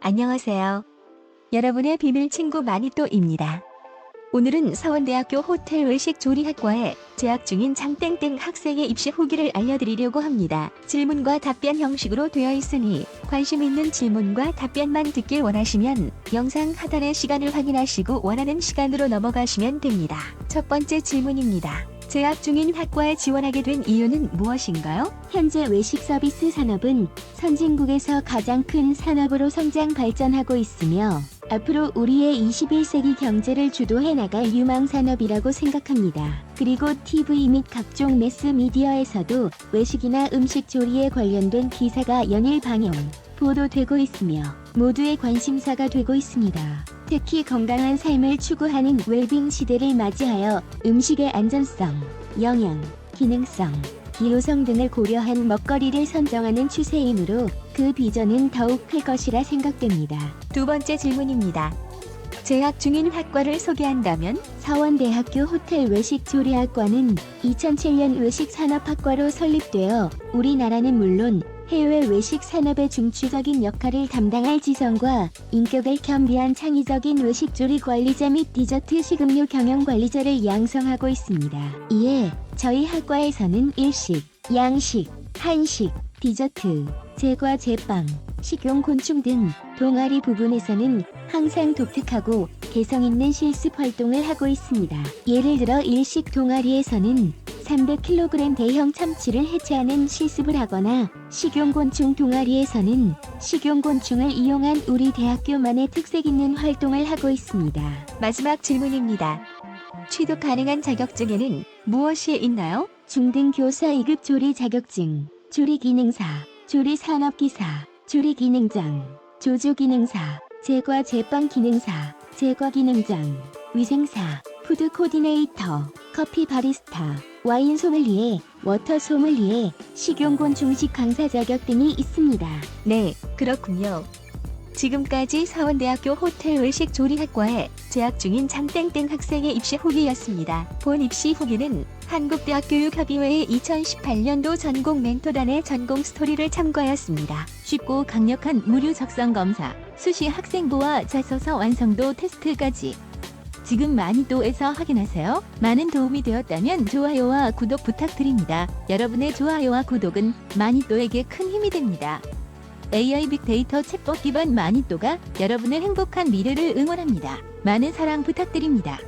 안녕하세요. 여러분의 비밀 친구 마니또입니다. 오늘은 서원대학교 호텔 외식 조리학과에 재학 중인 장땡땡 학생의 입시 후기를 알려드리려고 합니다. 질문과 답변 형식으로 되어 있으니 관심 있는 질문과 답변만 듣길 원하시면 영상 하단의 시간을 확인하시고 원하는 시간으로 넘어가시면 됩니다. 첫 번째 질문입니다. 재학 중인 학과에 지원하게 된 이유는 무엇인가요? 현재 외식 서비스 산업은 선진국에서 가장 큰 산업으로 성장 발전하고 있으며 앞으로 우리의 21세기 경제를 주도해 나갈 유망 산업이라고 생각합니다. 그리고 TV 및 각종 매스 미디어에서도 외식이나 음식 조리에 관련된 기사가 연일 방영, 보도되고 있으며 모두의 관심사가 되고 있습니다. 특히 건강한 삶을 추구하는 웰빙 시대를 맞이하여 음식의 안전성, 영양, 기능성, 기호성 등을 고려한 먹거리를 선정하는 추세이므로 그 비전은 더욱 클 것이라 생각됩니다. 두 번째 질문입니다. 재학 중인 학과를 소개한다면 서원대학교 호텔 외식조리학과는 2007년 외식산업학과로 설립되어 우리나라는 물론 해외 외식 산업의 중추적인 역할을 담당할 지성과 인격을 겸비한 창의적인 외식 조리 관리자 및 디저트 식음료 경영 관리자를 양성하고 있습니다. 이에 저희 학과에서는 일식, 양식, 한식, 디저트, 제과 제빵, 식용 곤충 등 동아리 부분에서는 항상 독특하고 개성 있는 실습 활동을 하고 있습니다. 예를 들어 일식 동아리에서는 300kg 대형 참치를 해체하는 실습을 하거나 식용곤충 동아리에서는 식용곤충을 이용한 우리 대학교만의 특색 있는 활동을 하고 있습니다. 마지막 질문입니다. 취득 가능한 자격증에는 무엇이 있나요? 중등교사 2급 조리 자격증, 조리 기능사, 조리 산업기사, 조리 기능장, 조조 기능사, 제과 제빵 기능사, 제과 기능장, 위생사, 푸드 코디네이터, 커피 바리스타, 와인 소믈리에, 워터 소믈리에, 식용곤 중식 강사 자격 등이 있습니다. 네, 그렇군요. 지금까지 서원대학교 호텔 외식 조리학과에 재학 중인 장땡땡 학생의 입시 후기였습니다. 본 입시 후기는 한국대학교육협의회의 2018년도 전공 멘토단의 전공 스토리를 참고하였습니다. 쉽고 강력한 무료 적성 검사, 수시 학생부와 자소서 완성도 테스트까지 지금 마니또에서 확인하세요. 많은 도움이 되었다면 좋아요와 구독 부탁드립니다. 여러분의 좋아요와 구독은 마니또에게 큰 힘이 됩니다. AI 빅데이터 챗봇 기반 마니또가 여러분의 행복한 미래를 응원합니다. 많은 사랑 부탁드립니다.